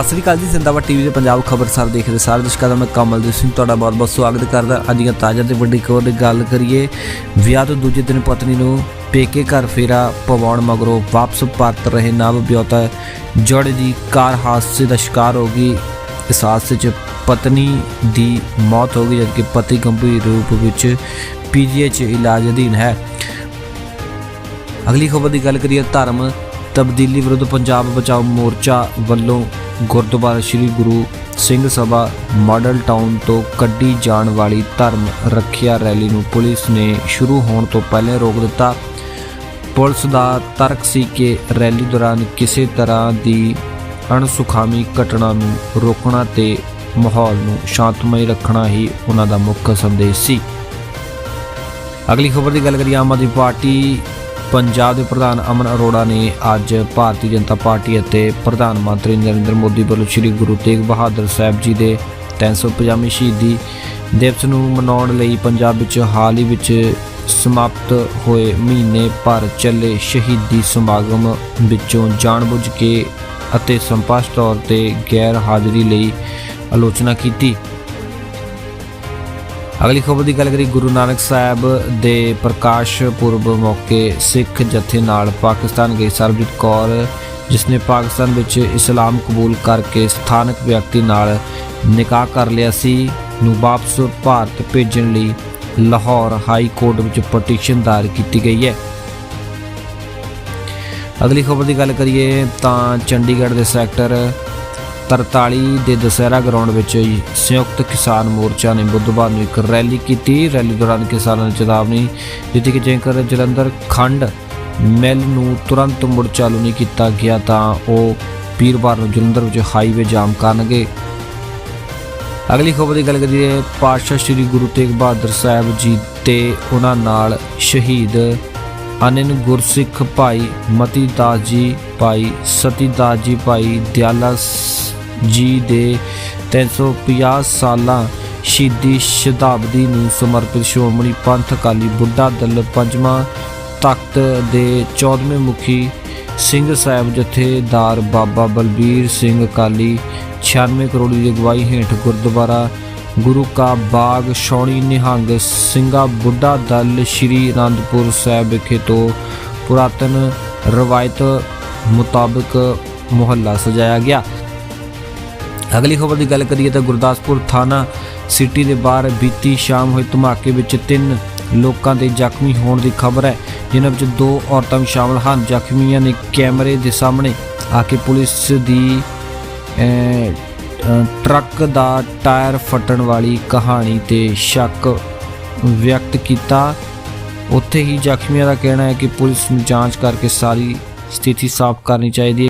ਸਤਿ ਸ੍ਰੀ ਅਕਾਲ ਜੀ, ਜ਼ਿੰਦਾਬਾਦ ਟੀਵੀ ਦੇ ਪੰਜਾਬ ਖਬਰਸਾਰ ਰਹੇ ਸਾਰੇ ਦਰਸ਼ਕਾਂ ਦਾ ਮੈਂ ਕਮਲਦੀਪ ਸਿੰਘ, ਤੁਹਾਡਾ ਬਹੁਤ-ਬਹੁਤ ਸਵਾਗਤ ਕਰਦਾ। ਅੱਜ ਦੀਆਂ ਤਾਜ਼ਾ ਤੇ ਵੱਡੀ ਖਬਰ ਦੀ ਗੱਲ ਕਰੀਏ, ਵਿਆਹ ਤੋਂ ਦੂਜੇ ਦਿਨ ਪਤਨੀ ਨੂੰ ਪੇਕੇ ਘਰ ਫੇਰਾ ਪਵਾਉਣ ਮਗਰੋਂ ਵਾਪਸ ਪਰਤ ਰਹੇ ਨਵ ਵਿਆਹੁਤਾ ਜੋੜੇ ਦੀ ਕਾਰ ਹਾਦਸੇ ਦਾ ਸ਼ਿਕਾਰ ਹੋ ਗਈ। ਇਸ ਹਾਦਸੇ 'ਚ ਪਤਨੀ ਦੀ ਮੌਤ ਹੋ ਗਈ, ਜਦਕਿ ਪਤੀ ਗੰਭੀਰ ਰੂਪ ਵਿੱਚ ਪੀਜੀਆਈ 'ਚ ਇਲਾਜ ਅਧੀਨ ਹੈ। ਅਗਲੀ ਖਬਰ ਦੀ ਗੱਲ ਕਰੀਏ, ਧਰਮ ਤਬਦੀਲੀ ਵਿਰੁੱਧ ਪੰਜਾਬ ਬਚਾਓ ਮੋਰਚਾ ਵੱਲੋਂ ਗੁਰਦੁਆਰਾ ਸ੍ਰੀ ਗੁਰੂ ਸਿੰਘ ਸਭਾ ਮਾਡਲ ਟਾਊਨ ਤੋਂ ਕੱਢੀ ਜਾਣ ਵਾਲੀ ਧਰਮ ਰੱਖਿਆ ਰੈਲੀ ਨੂੰ ਪੁਲਿਸ ਨੇ ਸ਼ੁਰੂ ਹੋਣ ਤੋਂ ਪਹਿਲਾਂ ਰੋਕ ਦਿੱਤਾ। ਪੁਲਿਸ ਦਾ ਤਰਕ ਸੀ ਕਿ ਰੈਲੀ ਦੌਰਾਨ ਕਿਸੇ ਤਰ੍ਹਾਂ ਦੀ ਅਣਸੁਖਾਮੀ ਘਟਨਾ ਨੂੰ ਰੋਕਣਾ ਤੇ ਮਾਹੌਲ ਨੂੰ ਸ਼ਾਂਤਮਈ ਰੱਖਣਾ ਹੀ ਉਹਨਾਂ ਦਾ ਮੁੱਖ ਸੰਦੇਸ਼ ਸੀ। ਅਗਲੀ ਖਬਰ ਦੀ ਗੱਲ ਕਰੀਏ, ਆਮ ਆਦਮੀ ਪਾਰਟੀ ਪੰਜਾਬ ਦੇ ਪ੍ਰਧਾਨ ਅਮਨ ਅਰੋੜਾ ਨੇ ਅੱਜ ਭਾਰਤੀ ਜਨਤਾ ਪਾਰਟੀ ਅਤੇ ਪ੍ਰਧਾਨ ਮੰਤਰੀ ਨਰਿੰਦਰ ਮੋਦੀ ਵੱਲੋਂ ਸ੍ਰੀ ਗੁਰੂ ਤੇਗ ਬਹਾਦਰ ਸਾਹਿਬ ਜੀ ਦੇ 350ਵੀਂ ਸ਼ਹੀਦੀ ਦਿਵਸ ਨੂੰ ਮਨਾਉਣ ਲਈ ਪੰਜਾਬ ਵਿੱਚ ਹਾਲ ਹੀ ਵਿੱਚ ਸਮਾਪਤ ਹੋਏ ਮਹੀਨੇ ਭਰ ਚੱਲੇ ਸ਼ਹੀਦੀ ਸਮਾਗਮ ਵਿੱਚੋਂ ਜਾਣਬੁੱਝ ਕੇ ਅਤੇ ਸੰਪਸ਼ਟ ਤੌਰ ਤੇ ਗੈਰ ਹਾਜ਼ਰੀ ਲਈ ਆਲੋਚਨਾ ਕੀਤੀ। ਅਗਲੀ ਖਬਰ ਦੀ ਗੱਲ ਕਰੀ ਗੁਰੂ ਨਾਨਕ ਸਾਹਿਬ ਦੇ ਪ੍ਰਕਾਸ਼ ਪੁਰਬ ਮੌਕੇ ਸਿੱਖ ਜਥੇ ਨਾਲ ਪਾਕਿਸਤਾਨ ਗਈ ਸਰਬਜੀਤ ਕੌਰ, ਜਿਸ ਨੇ ਪਾਕਿਸਤਾਨ ਵਿੱਚ ਇਸਲਾਮ ਕਬੂਲ ਕਰਕੇ ਸਥਾਨਕ ਵਿਅਕਤੀ ਨਾਲ ਨਿਕਾਹ ਕਰ ਲਿਆ ਸੀ, ਨੂੰ ਵਾਪਸ ਭਾਰਤ ਭੇਜਣ ਲਈ ਲਾਹੌਰ ਹਾਈ ਕੋਰਟ ਵਿੱਚ ਪਟੀਸ਼ਨ ਦਾਇਰ ਕੀਤੀ ਗਈ ਹੈ। ਅਗਲੀ ਖਬਰ ਦੀ ਗੱਲ ਕਰੀਏ ਤਾਂ ਚੰਡੀਗੜ੍ਹ ਦੇ ਸੈਕਟਰ 43 ਦੇ ਦਸਹਿਰਾ ਗਰਾਊਂਡ ਵਿੱਚ ਸੰਯੁਕਤ ਕਿਸਾਨ ਮੋਰਚਾ ਨੇ ਬੁੱਧਵਾਰ ਨੂੰ ਇੱਕ ਰੈਲੀ ਕੀਤੀ। ਰੈਲੀ ਦੌਰਾਨ ਕਿਸਾਨਾਂ ਨੇ ਚੇਤਾਵਨੀ ਦਿੱਤੀ ਕਿ ਜੇਕਰ ਜਲੰਧਰ ਖੰਡ ਮਿਲ ਨੂੰ ਤੁਰੰਤ ਮੁੜ ਚਾਲੂ ਨਹੀਂ ਕੀਤਾ ਗਿਆ ਤਾਂ ਉਹ ਵੀਰਵਾਰ ਨੂੰ ਜਲੰਧਰ ਵਿੱਚ ਹਾਈਵੇ ਜਾਮ ਕਰਨਗੇ। ਅਗਲੀ ਖਬਰ ਦੀ ਗੱਲ ਕਰੀਏ, ਪਾਤਸ਼ਾਹ ਸ੍ਰੀ ਗੁਰੂ ਤੇਗ ਬਹਾਦਰ ਸਾਹਿਬ ਜੀ ਤੇ ਉਹਨਾਂ ਨਾਲ ਸ਼ਹੀਦ ਅਨੰਨ ਗੁਰਸਿੱਖ ਭਾਈ ਮਤੀ ਦਾਸ ਜੀ, ਭਾਈ ਸਤੀ ਦਾਸ ਜੀ, ਭਾਈ ਦਿਆਲਾ ਜੀ ਦੇ 350 ਸਾਲਾਂ ਸ਼ਹੀਦੀ ਸ਼ਤਾਬਦੀ ਨੂੰ ਸਮਰਪਿਤ ਸ਼੍ਰੋਮਣੀ ਪੰਥ ਅਕਾਲੀ ਬੁੱਢਾ ਦਲ ਪੰਜਵਾਂ ਤਖਤ ਦੇ 14ਵੇਂ ਮੁਖੀ ਸਿੰਘ ਸਾਹਿਬ ਜਥੇਦਾਰ ਬਾਬਾ ਬਲਬੀਰ ਸਿੰਘ ਅਕਾਲੀ 96 ਕਰੋੜ ਦੀ ਅਗਵਾਈ ਹੇਠ ਗੁਰਦੁਆਰਾ ਗੁਰੂ ਕਾ ਬਾਗ ਸ਼ੌਣੀ ਨਿਹੰਗ ਸਿੰਘਾ ਬੁੱਢਾ ਦਲ ਸ਼੍ਰੀ ਅਨੰਦਪੁਰ ਸਾਹਿਬ ਵਿਖੇ ਤੋਂ ਪੁਰਾਤਨ ਰਵਾਇਤ ਮੁਤਾਬਕ ਮੁਹੱਲਾ ਸਜਾਇਆ ਗਿਆ। ਅਗਲੀ ਖਬਰ ਦੀ ਗੱਲ ਕਰੀਏ ਤਾਂ ਗੁਰਦਾਸਪੁਰ ਥਾਣਾ ਸਿਟੀ ਦੇ ਬਾਹਰ ਬੀਤੀ ਸ਼ਾਮ ਹੋਏ ਧਮਾਕੇ ਵਿੱਚ ਤਿੰਨ ਲੋਕਾਂ ਦੇ ਜ਼ਖਮੀ ਹੋਣ ਦੀ ਖਬਰ ਹੈ, ਜਿਨ੍ਹਾਂ ਵਿੱਚ ਦੋ ਔਰਤਾਂ ਵੀ ਸ਼ਾਮਲ ਹਨ। ਜ਼ਖਮੀਆਂ ਨੇ ਕੈਮਰੇ ਦੇ ਸਾਹਮਣੇ ਆ ਕੇ ਪੁਲਿਸ ਦੀ ਟਰੱਕ ਦਾ ਟਾਇਰ ਫਟਣ ਵਾਲੀ ਕਹਾਣੀ ਤੇ ਸ਼ੱਕ ਵਿਅਕਤ ਕੀਤਾ। ਉੱਥੇ ਹੀ ਜ਼ਖਮੀਆਂ ਦਾ ਕਹਿਣਾ ਹੈ ਕਿ ਪੁਲਿਸ ਨੂੰ ਜਾਂਚ ਕਰਕੇ ਸਾਰੀ ਸਥਿਤੀ ਸਾਫ਼ ਕਰਨੀ ਚਾਹੀਦੀ ਹੈ।